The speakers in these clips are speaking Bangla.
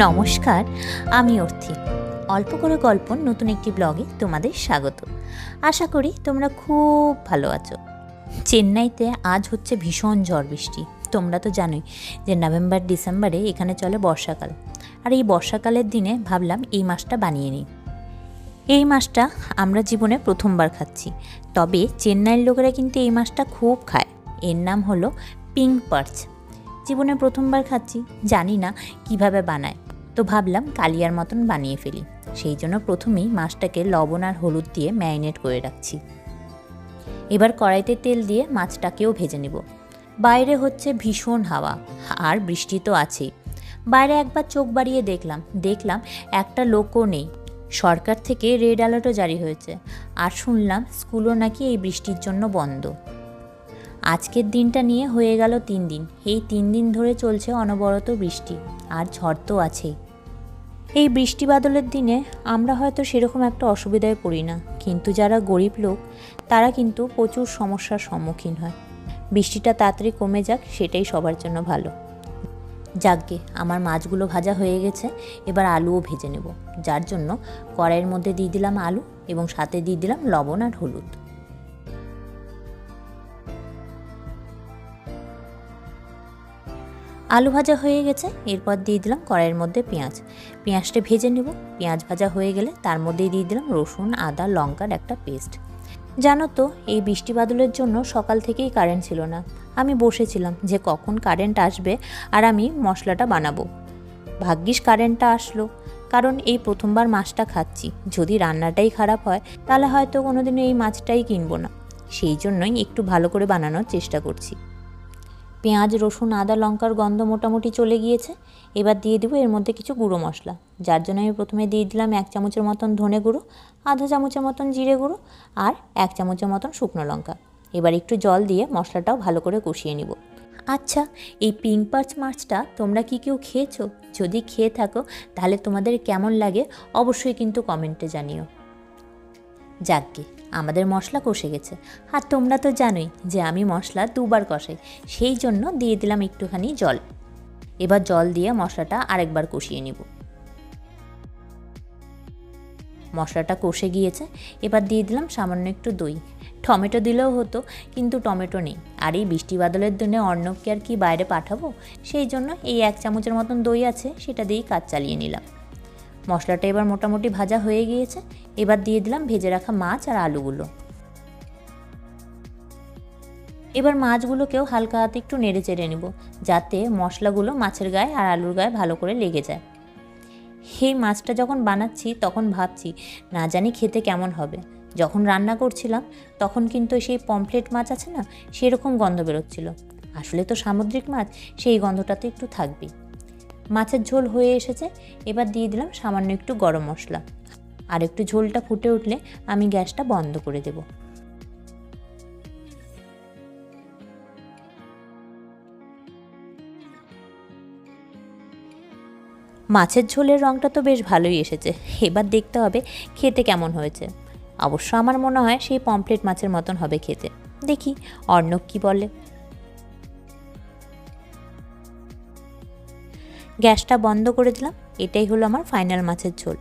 নমস্কার, আমি অর্থি। অল্প করে গল্প, নতুন একটি ব্লগে তোমাদের স্বাগত। আশা করি তোমরা খুব ভালো আছো। চেন্নাইতে আজ হচ্ছে ভীষণ ঝড় বৃষ্টি। তোমরা তো জানোই যে নভেম্বর, ডিসেম্বরে এখানে চলে বর্ষাকাল। আর এই বর্ষাকালের দিনে ভাবলাম এই মাছটা বানিয়ে নিই। এই মাছটা আমরা জীবনে প্রথমবার খাচ্ছি। তবে চেন্নাইয়ের লোকেরা কিন্তু এই মাছটা খুব খায়। এর নাম হলো পিঙ্ক পার্চ। জীবনে প্রথমবার খাচ্ছি, জানি না কীভাবে বানায়। তো ভাবলাম কালিয়ার মতন বানিয়ে ফেলি। সেই জন্য প্রথমেই মাছটাকে লবণ আর হলুদ দিয়ে ম্যারিনেট করে রাখছি। এবার কড়াইতে তেল দিয়ে মাছটাকেও ভেজে নেব। বাইরে হচ্ছে ভীষণ হাওয়া, আর বৃষ্টি তো আছেই। বাইরে একবার চোখ বাড়িয়ে দেখলাম দেখলাম একটা লোকও নেই। সরকার থেকে রেড অ্যালার্টও জারি হয়েছে, আর শুনলাম স্কুলও নাকি এই বৃষ্টির জন্য বন্ধ। আজকের দিনটা নিয়ে হয়ে গেল তিন দিন। এই তিন দিন ধরে চলছে অনবরত বৃষ্টি, আর ঝড় তো আছেই। এই বৃষ্টি বাদলের দিনে আমরা হয়তো সেরকম একটা অসুবিধায় পড়ি না। কিন্তু যারা গরিব লোক, তারা কিন্তু প্রচুর সমস্যার সম্মুখীন হয়। বৃষ্টিটা তাড়াতাড়ি কমে যাক, সেটাই সবার জন্য ভালো। যাকগে, আমার মাছগুলো ভাজা হয়ে গেছে, এবার আলুও ভেজে নেব। যার জন্য কড়াইয়ের মধ্যে দিয়ে দিলাম আলু এবং সাথে দিয়ে দিলাম লবণ আর হলুদ। আলু ভাজা হয়ে গেছে, এরপর দিয়ে দিলাম কড়াইয়ের মধ্যে পেঁয়াজ। পেঁয়াজটা ভেজে নেব। পেঁয়াজ ভাজা হয়ে গেলে তার মধ্যেই দিয়ে দিলাম রসুন, আদা, লঙ্কার একটা পেস্ট। জানো তো, এই বৃষ্টি বাদলের জন্য সকাল থেকেই কারেন্ট ছিল না। আমি বসেছিলাম যে কখন কারেন্ট আসবে আর আমি মশলাটা বানাবো। ভাগ্যিস কারেন্টটা আসলো, কারণ এই প্রথমবার মাছটা খাচ্ছি। যদি রান্নাটাই খারাপ হয়, তাহলে হয়তো কোনোদিনও এই মাছটাই কিনবো না। সেই জন্যই একটু ভালো করে বানানোর চেষ্টা করছি। পেঁয়াজ, রসুন, আদা, লঙ্কার গন্ধ মোটামুটি চলে গিয়েছে। এবার দিয়ে দেবো এর মধ্যে কিছু গুঁড়ো মশলা। যার জন্য আমি প্রথমে দিয়ে দিলাম এক চামচের মতন ধনে গুঁড়ো, আধা চামচের মতন জিরে গুঁড়ো আর এক চামচের মতন শুকনো লঙ্কা। এবার একটু জল দিয়ে মশলাটাও ভালো করে কষিয়ে নিব। আচ্ছা এই পিঙ্ক পার্চ মাছটা তোমরা কি কেউ খেয়েছো? যদি খেয়ে থাকো, তাহলে তোমাদের কেমন লাগে অবশ্যই কিন্তু কমেন্টে জানিও। যাকগে, আমাদের মশলা কষে গেছে। আর তোমরা তো জানোই যে আমি মশলা দুবার কষাই, সেই জন্য দিয়ে দিলাম একটুখানি জল। এবার জল দিয়ে মশলাটা আরেকবার কষিয়ে নিব। মশলাটা কষে গিয়েছে, এবার দিয়ে দিলাম সামান্য একটু দই। টমেটো দিলেও হতো, কিন্তু টমেটো নেই। আর এই বৃষ্টি বাদলের দিনে অর্ণবকে আর কি বাইরে পাঠাবো? সেই জন্য এই এক চামচের মতন দই আছে, সেটা দিয়েই কাজ চালিয়ে নিলাম। মশলাটা এবার মোটামুটি ভাজা হয়ে গিয়েছে। এবার দিয়ে দিলাম ভেজে রাখা মাছ আর আলুগুলো। এবার মাছগুলোকেও হালকা হাতে একটু নেড়ে চেড়ে নেব, যাতে মশলাগুলো মাছের গায়ে আর আলুর গায়ে ভালো করে লেগে যায়। সেই মাছটা যখন বানাচ্ছি, তখন ভাবছি, না জানি খেতে কেমন হবে। যখন রান্না করছিলাম, তখন কিন্তু সেই পমফ্লেট মাছ আছে না, সেরকম গন্ধ বেরোচ্ছিল। আসলে তো সামুদ্রিক মাছ, সেই গন্ধটা তো একটু থাকবেই। মাছের ঝোল হয়ে এসেছে। এবার দিয়ে দিলাম সামান্য একটু গরম মশলা। আর একটু ঝোলটা ফুটে উঠলে আমি গ্যাসটা বন্ধ করে দেব। মাছের ঝোলের রঙটা তো বেশ ভালোই এসেছে। এবার দেখতে হবে খেতে কেমন হয়েছে। অবশ্য আমার মনে হয় সেই পমপ্লেট মাছের মতন হবে খেতে। দেখি অর্ণব কী বলে। গ্যাসটা বন্ধ করে দিলাম। এটাই হলো আমার ফাইনাল মাছের ঝোল।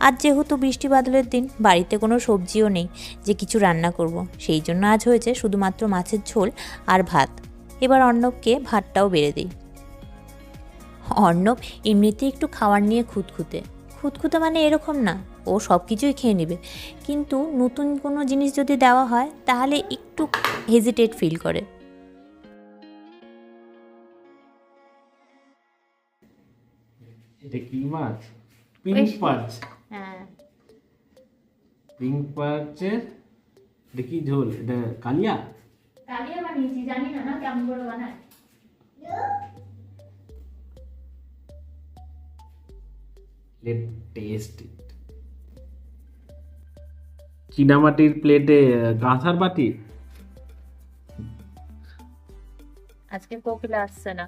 আজ যেহেতু বৃষ্টি বাদলের দিন, বাড়িতে কোনো সবজিও নেই যে কিছু রান্না করব। সেই জন্য আজ হয়েছে শুধুমাত্র মাছের ঝোল আর ভাত। এবার অর্ণবকে ভাতটাও বেড়ে দিই। অর্ণব এমনিতে একটু খাওয়ার নিয়ে খুঁতখুঁতে। খুঁতখুঁতে মানে এরকম না, ও সব কিছুই খেয়ে নেবে। কিন্তু নতুন কোনো জিনিস যদি দেওয়া হয়, তাহলে একটু হেজিটেট ফিল করে। এটা কি মাছ? পিঙ্ক পার্চ। হ্যাঁ। পিঙ্ক পার্চের এটা কি ঝোল? এটা কালিয়া? কালিয়া বানিয়েছি জানি না না কেমন করে বানায়? চীনামাটির প্লেটে কাঁসার বাটি? আজকে কোকিলা আসছে না।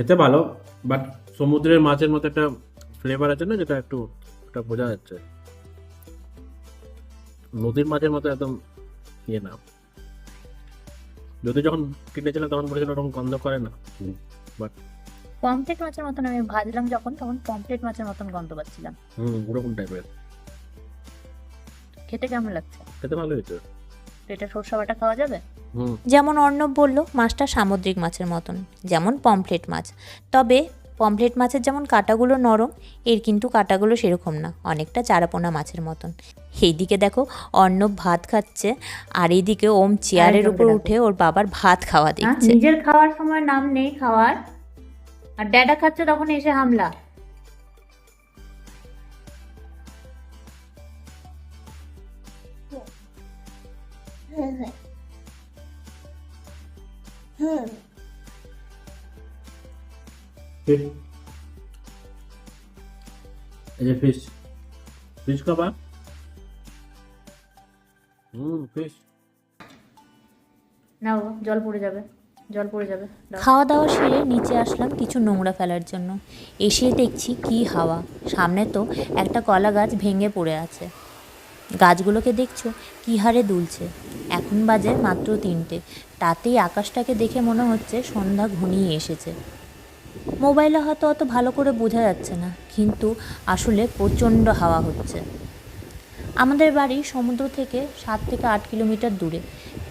খেতে ভালো বাট সমুদ্রের মাছের মতো একটা ফ্লেভার আছে না যেটা একটু এটা বোঝা যাচ্ছে। নদীর মাছের মতো একদম ইয়ে না। যদি যখন কিনেছিলাম তখন বলেছিল ওরকম গন্ধ করে না। বাট পমপ্লেট মাছের মতন আমি ভাজলাম যখন তখন পমপ্লেট মাছের মতন গন্ধ পাচ্ছিলাম। হুম ওরকম টাইপের খেতে কেমন লাগছে? খেতে ভালো হয়েছে। এটা সরষা বাটা খাওয়া যাবে? যেমন অর্ণব বলল মাছটা সামুদ্রিক মাছের মতন যেমন পমফ্লেট মাছ। তবে পমফ্লেট মাছের যেমন কাঁটাগুলো নরম এর কিন্তু কাঁটাগুলো সেরকম না অনেকটা চারাপোনা মাছের মতন। এইদিকে দেখো অর্ণব ভাত খাচ্ছে আর এইদিকে ওম চেয়ারের উপর উঠে ওর বাবার ভাত খাওয়া দেখছে। নিজের খাওয়ার সময় নাম নেই খাওয়ার। আর ড্যাডা খাচ্ছে তখন এসে হামলা। ফিশ এই যে ফিশ ফিশ খাবা? হুম ফিশ না বাবা জল পড়ে যাবে। জল পড়ে যাবে। খাওয়া দাওয়া সেরে নিচে আসলাম কিছু নোংরা ফেলার জন্য। এসে দেখছি কি হাওয়া। সামনে তো একটা কলা গাছ ভেঙে পড়ে আছে। গাছগুলোকে দেখছ কী হারে দুলছে। এখন বাজে মাত্র তিনটে। তাতেই আকাশটাকে দেখে মনে হচ্ছে সন্ধ্যা ঘনিয়ে এসেছে। মোবাইলে হয়তো অত ভালো করে বোঝা যাচ্ছে না, কিন্তু আসলে প্রচণ্ড হাওয়া হচ্ছে। আমাদের বাড়ি সমুদ্র থেকে সাত থেকে আট কিলোমিটার দূরে।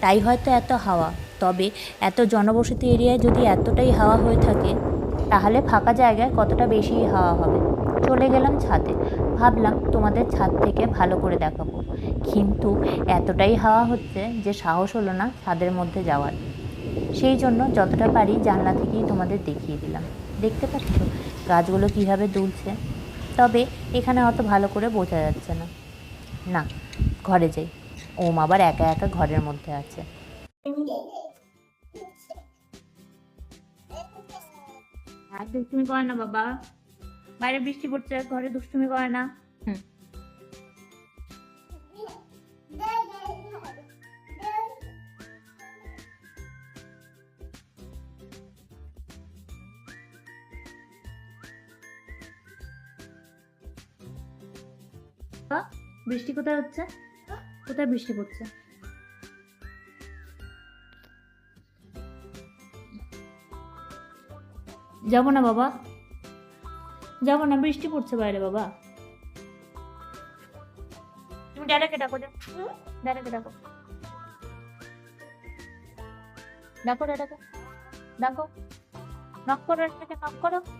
তাই হয়তো এত হাওয়া। তবে এত জনবসতি এরিয়ায় যদি এতটাই হাওয়া হয়ে থাকে, তাহলে ফাঁকা জায়গায় কতটা বেশি হাওয়া হবে? চলে গেলাম ছাদে। ভাবলাম তোমাদের ছাদ থেকে ভালো করে দেখাবো। কিন্তু এতটাই হাওয়া হচ্ছে যে সাহস হলো না ছাদের মধ্যে যাওয়ার। সেই জন্য যতটা পারি জানলা থেকেই তোমাদের দেখিয়ে দিলাম। দেখতে পাচ্ছ গাছগুলো কীভাবে দুলছে? তবে এখানে অত ভালো করে বোঝা যাচ্ছে না। না ঘরে যাই। ওম আবার একা একা ঘরের মধ্যে আছে। আর দুষ্টুমি করে না বাবা। বাইরে বৃষ্টি পড়ছে ঘরে দুষ্টুমি করে না। হুম। বৃষ্টি কোথায় হচ্ছে? কোথায় বৃষ্টি পড়ছে? যাব না বাবা। যাব না, বৃষ্টি পড়ছে বাইরে বাবা। তুমি ডাকো যা ড্যাডাকে ডাকো। ডাকো ড্যাডাকে ডাকো। নক করো নক করো।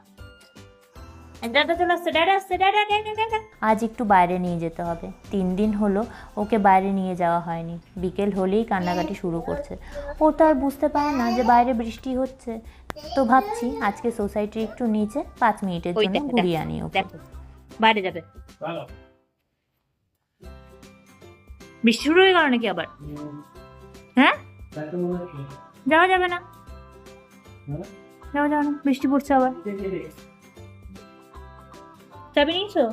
দাদা চলে আসছে দাদা আসছে আজ একটু বাইরে নিয়ে যেতে হবে। তিন দিন হলো ওকে বাইরে নিয়ে যাওয়া হয়নি। বিকেল হলেই কান্নাকাটি শুরু করছে। ও তো আর বুঝতে পারে না যে বাইরে বৃষ্টি হচ্ছে। তো ভাবছি আজকে সোসাইটির একটু নিচে পাঁচ মিনিটের জন্য ঘুরিয়ে আনি ওকে বাইরে যাবে। বৃষ্টি শুরু হয়ে গেল নাকি আবার? হ্যাঁ? যাওয়া যাবে না। হ্যাঁ? যাওয়া যাবে না বৃষ্টি পড়ছে আবার। চাবি নিয়েছো?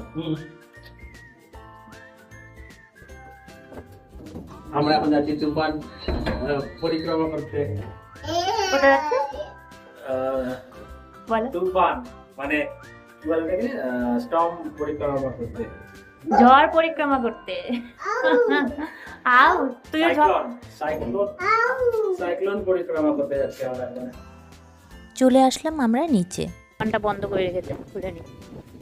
আমরা এখন যাচ্ছি তুফান পরিক্রমা করতে। কোথায় যাচ্ছে? বলো। তুফান মানে কি বলে ওটাকে? স্টর্ম পরিক্রমা করতে। ঝড় পরিক্রমা করতে। আও তুই সাইক্লোন সাইক্লোন সাইক্লোন পরিক্রমা করতে যাচ্ছি আমরা চলে আসলাম আমরা নিচে। ফোনটা বন্ধ করে রেখেছে খুলে নি।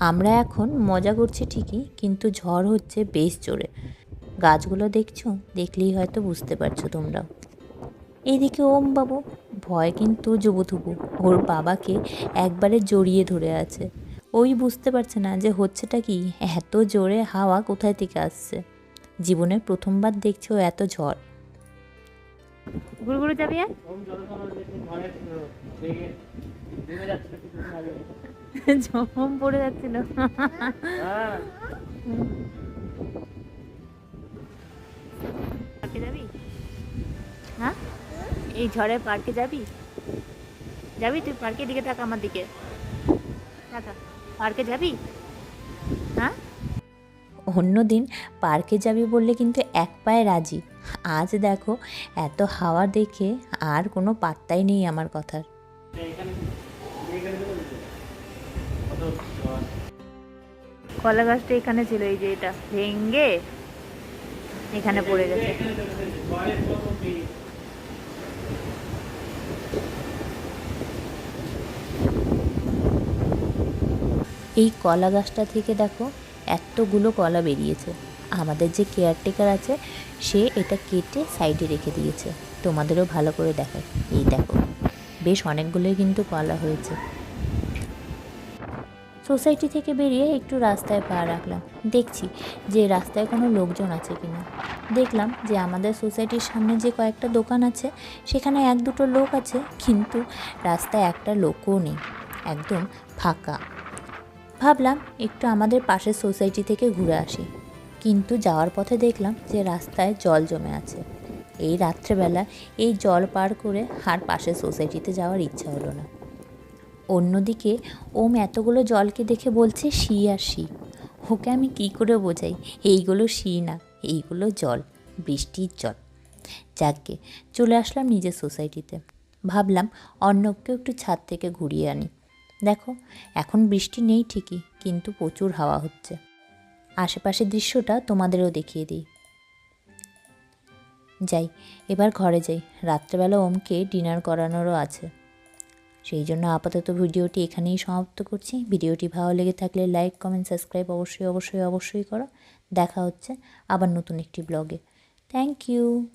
আমরা এখন মজা করছি ঠিকই কিন্তু ঝড় হচ্ছে বেশ জোরে। গাছগুলো দেখছ? দেখলেই হয়তো বুঝতে পারছ তোমরা এইদিকে ওম বাবু ভয় কিন্তু জুবুথুবু ওর বাবাকে একবারে জড়িয়ে ধরে আছে। ওই বুঝতে পারছে না যে হচ্ছেটা কি? এত জোরে হাওয়া কোথায় থেকে আসছে? জীবনে প্রথমবার দেখছে ও এত ঝড়। গুড়গুড়ো যাবি জম পড়ে যাচ্ছিল। পার্কে যাবি? হ্যাঁ? এই ঝড়ে পার্কে যাবি? যাবি? তুই পার্কের দিকে থাক আমার দিকে। পার্কে যাবি? হ্যাঁ? অন্যদিন পার্কে যাবি বললে কিন্তু এক পায়ে রাজি। আজ দেখো এত হাওয়া দেখে আর কোনো পাত্তাই নেই আমার কথার। কলা গাছটা এখানে ছিল, এই যে এটা ভেঙ্গে এখানে পড়ে গেছে। এই কলা গাছটা থেকে দেখো, এতগুলো কলা বেরিয়েছে। আমাদের যে কেয়ারটেকার আছে, সে এটা কেটে সাইডে রেখে দিয়েছে। তোমাদেরও ভালো করে দেখায় এই দেখো, বেশ অনেকগুলোই কিন্তু কলা হয়েছে। সোসাইটি থেকে বেরিয়ে একটু রাস্তায় পা রাখলাম। দেখছি যে রাস্তায় কোনো লোকজন আছে কি না দেখলাম যে আমাদের সোসাইটির সামনে যে কয়েকটা দোকান আছে, সেখানে এক দুটো লোক আছে, কিন্তু রাস্তায় একটা লোকও নেই। একদম ফাঁকা। ভাবলাম একটু আমাদের পাশের সোসাইটি থেকে ঘুরে আসি। কিন্তু যাওয়ার পথে দেখলাম যে রাস্তায় জল জমে আছে। এই রাত্রেবেলা এই জল পার করে আর পাশের সোসাইটিতে যাওয়ার ইচ্ছা হলো না। অন্যদিকে ওম এতগুলো জলকে দেখে বলছে শি আর শি ওকে আমি কি করে বোঝাই? এইগুলো শি না, এইগুলো জল, বৃষ্টির জল। যাকে চলে আসলাম নিজের সোসাইটিতে। ভাবলাম অর্ণবকেও একটু ছাদ থেকে ঘুরিয়ে আনি। দেখো, এখন বৃষ্টি নেই ঠিকই, কিন্তু প্রচুর হাওয়া হচ্ছে। আশেপাশের দৃশ্যটা তোমাদেরও দেখিয়ে দিই। যাই, এবার ঘরে যাই। রাত্রেবেলা ওমকে ডিনার করানোরও আছে। সেই জন্য আপাতত ভিডিওটি এখানেই সমাপ্ত করছি। ভিডিওটি ভালো লেগে থাকলে লাইক, কমেন্ট, সাবস্ক্রাইব অবশ্যই অবশ্যই অবশ্যই করো। দেখা হচ্ছে আবার নতুন একটি ব্লগে। Thank you.